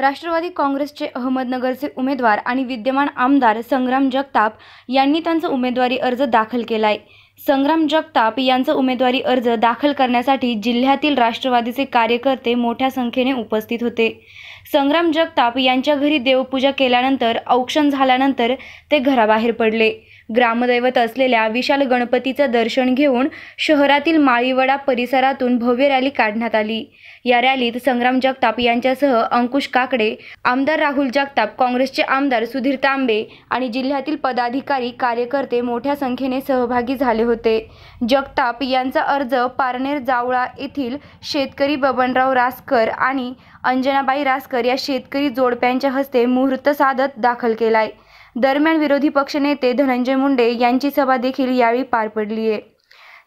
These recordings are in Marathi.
राष्ट्रवादी काँग्रेसचे अहमदनगरचे उमेदवार आणि विद्यमान आमदार संग्राम जगताप यांनी त्यांचा उमेदवारी अर्ज दाखल केलाय. संग्राम जगताप यांचा उमेदवारी अर्ज दाखल करण्यासाठी जिल्ह्यातील राष्ट्रवादीचे कार्यकर्ते मोठ्या संख्येने उपस्थित होते. संग्राम जगताप यांच्या घरी देवपूजा केल्यानंतर औक्षण झाल्यानंतर ते घराबाहेर पडले. ग्रामदैवत असलेल्या विशाल गणपतीचं दर्शन घेऊन शहरातील माळीवडा परिसरातून भव्य रॅली काढण्यात आली. या रॅलीत संग्राम जगताप यांच्यासह अंकुश काकडे आमदार राहुल जगताप काँग्रेसचे आमदार सुधीर तांबे आणि जिल्ह्यातील पदाधिकारी कार्यकर्ते मोठ्या संख्येने सहभागी झाले होते. जगताप यांचा अर्ज पारनेर जावळा येथील शेतकरी बबनराव रासकर आणि अंजनाबाई रासकर या शेतकरी जोडप्यांच्या हस्ते मुहूर्त साधत दाखल केलाय. दरम्यान विरोधी पक्षनेते धनंजय मुंडे यांची सभा देखील यावेळी पार पडली आहे.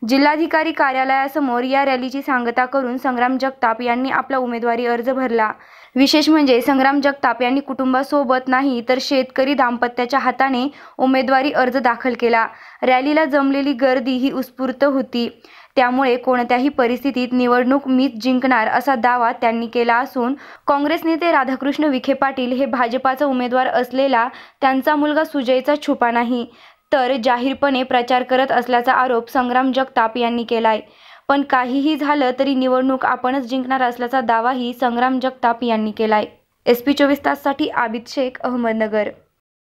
जिल्हाधिकारी कार्यालयासमोर या रॅलीची सांगता करून संग्राम जगताप यांनी आपला उमेदवारी अर्ज भरला. विशेष म्हणजे संग्राम जगताप यांनी कुटुंबासोबत नाही तर शेतकरी दाम्पत्याच्या हाताने उमेदवारी अर्ज दाखल केला. रॅलीला जमलेली गर्दी ही उत्स्फूर्त होती. त्यामुळे कोणत्याही परिस्थितीत निवडणूक मीच जिंकणार असा दावा त्यांनी केला असून काँग्रेस नेते राधाकृष्ण विखे पाटील हे भाजपाचा उमेदवार असलेला त्यांचा मुलगा सुजयचा छुपा नाही तर जाहीरपणे प्रचार करत असल्याचा आरोप संग्राम जगताप यांनी केलाय. पण काहीही झालं तरी निवडणूक आपणच जिंकणार असल्याचा दावाही संग्राम जगताप यांनी केलाय. एस पी चोवीस ताससाठी आबिद शेख अहमदनगर.